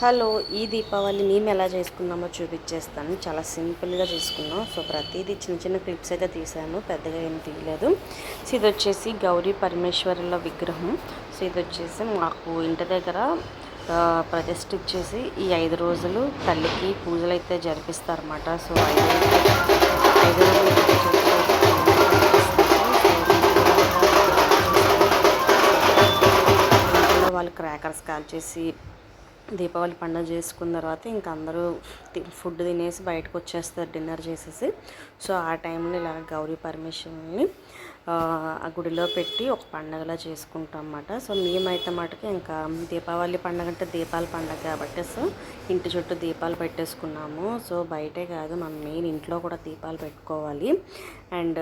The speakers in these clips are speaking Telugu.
హలో ఈ దీపావళి మేము ఎలా చేసుకున్నామో చూపించేస్తాను. చాలా సింపుల్గా చేసుకున్నాం. సో ప్రతిదీ చిన్న చిన్న క్లిప్స్ అయితే తీసాను పెద్దగా ఏం తీయలేదు. సో ఇది వచ్చేసి గౌరీ పరమేశ్వరుల విగ్రహం. సో ఇది వచ్చేసి మాకు ఇంటి దగ్గర ఆ, ప్రతిష్ఠ ఇచ్చేసి ఈ ఐదు రోజులు తల్లికి పూజలు అయితే జరిపిస్తారన్నమాట. సో ఐదు రోజులు ఐదు రోజులు వాళ్ళు క్రాకర్స్ కాల్చేసి దీపావళి పండుగ చేసుకున్న తర్వాత ఇంకా అందరూ తి- ఫుడ్ తినేసి బయటకు వచ్చేస్తారు డిన్నర్ చేసేసి. సో ఆ టైంలో ఇలా గౌరీ పరమేశ్వరుని ఆ, ఆ గుడిలో పెట్టి ఒక పండగలా చేసుకుంటాం అన్నమాట సో మేమైతే మటుకు ఇంకా దీపావళి పండగ అంటే దీపాల పండగ కాబట్టి సో ఇంటి చుట్టూ దీపాలు పెట్టేసుకున్నాము. సో బయటే కాదు మనం మెయిన్ ఇంట్లో కూడా దీపాలు పెట్టుకోవాలి. అండ్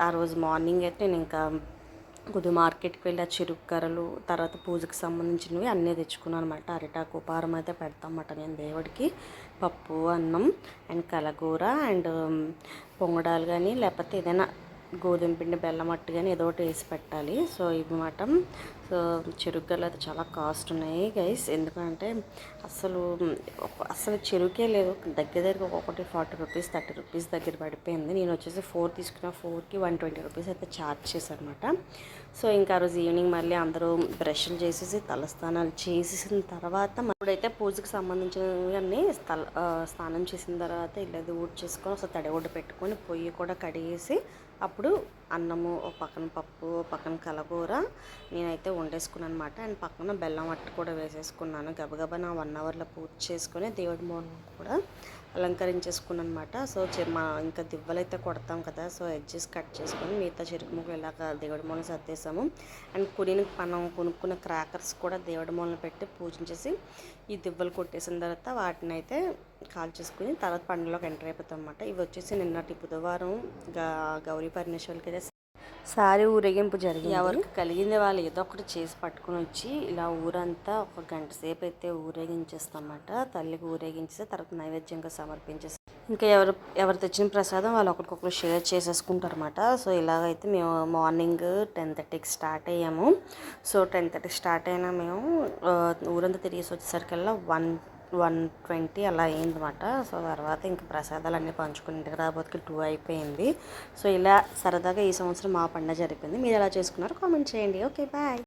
ఆ రోజు మార్నింగ్ అయితే నేను ఇంకా కొద్ది మార్కెట్కి వెళ్ళి ఆ చెరుక్కరలు తర్వాత పూజకి సంబంధించినవి అన్నీ తెచ్చుకున్నాను అనమాట అరిటాకు ఉపారం అయితే పెడతాం అన్నమాట నేను దేవుడికి. పప్పు అన్నం అండ్ కలగూర అండ్ పొంగడాలు కానీ లేకపోతే ఏదైనా గోధుమ పిండి బెల్లం అట్టు కానీ ఏదో ఒకటి వేసి పెట్టాలి. సో ఇవి మాట సో అయితే చాలా కాస్ట్ ఉన్నాయి గైస్ ఎందుకంటే అసలు అసలు చెరుకే లేదు. దగ్గర దగ్గర ఒక్కొక్కటి ఫార్టీ రూపీస్ థర్టీ రూపీస్ దగ్గర పడిపోయింది. నేను వచ్చేసి ఫోర్ తీసుకున్న ఫోర్కి వన్ ట్వంటీ రూపీస్ అయితే ఛార్జ్ చేశారనమాట సో ఇంకా రోజు ఈవినింగ్ మళ్ళీ అందరూ బ్రష్లు చేసేసి తలస్నానాలు చేసేసిన తర్వాత ఇప్పుడైతే పూజకి సంబంధించినవన్నీ తల స్నానం చేసిన తర్వాత ఇల్లది ఊడ్ చేసుకొని ఒకసారి తడి ఒడ్డు పెట్టుకొని పొయ్యి కూడా కడిగేసి అప్పుడు అన్నము ఒక పక్కన పప్పు ఒక పక్కన కలగూర నేనైతే వండేసుకున్నాను అనమాట అండ్ పక్కన బెల్లం అట్టు కూడా వేసేసుకున్నాను. గబగబా నా వన్ అవర్లో పూజ చేసుకుని దేవుడి మోడల్ కూడా అలంకరించేసుకున్నాను అనమాట సో మా ఇంకా దివ్వలైతే కొడతాం కదా సో ఎడ్జెస్ కట్ చేసుకొని మిగతా చెరుకు ముగ్గులు ఇలాగ దేవుడి మూలన సర్దేశాము అండ్ కుడిని మనం కొనుక్కున్న క్రాకర్స్ కూడా దేవుడి మూలన పెట్టి పూజించేసి ఈ దివ్వలు కొట్టేసిన తర్వాత వాటిని అయితే కాల్ చేసుకుని తర్వాత పండుగలోకి ఎంటర్ అయిపోతాం అనమాట ఇవి వచ్చేసి నిన్నటి బుధవారం గా గౌరీ పరమేశ్వరులకి అయితే సారీ ఊరేగింపు జరిగింది. ఎవరికి కలిగింది వాళ్ళు ఏదో ఒకటి చేసి పట్టుకుని వచ్చి ఇలా ఊరంతా ఒక గంట సేపు అయితే ఊరేగించేస్తామన్నమాట తల్లికి ఊరేగించేసి తర్వాత నైవేద్యంగా సమర్పించేసి ఇంకా ఎవరు ఎవరు తెచ్చిన ప్రసాదం వాళ్ళు ఒకరికొకరు షేర్ చేసేసుకుంటారు అనమాట సో ఇలాగైతే మేము మార్నింగ్ టెన్ థర్టీకి స్టార్ట్ అయ్యాము. సో టెన్ థర్టీకి స్టార్ట్ అయినా మేము ఊరంతా తిరిగేసి వచ్చేసరికల్లా వన్ వన్ ట్వంటీ అలా అయిందన్నమాట. సో తర్వాత ఇంకా ప్రసాదాలన్నీ పంచుకుని ఇంటికి రాబోతుకి టూ అయిపోయింది. సో ఇలా సరదాగా ఈ సంవత్సరం మా పండుగ జరిపింది. మీరు ఎలా చేసుకున్నారో కామెంట్ చేయండి. Okay bye.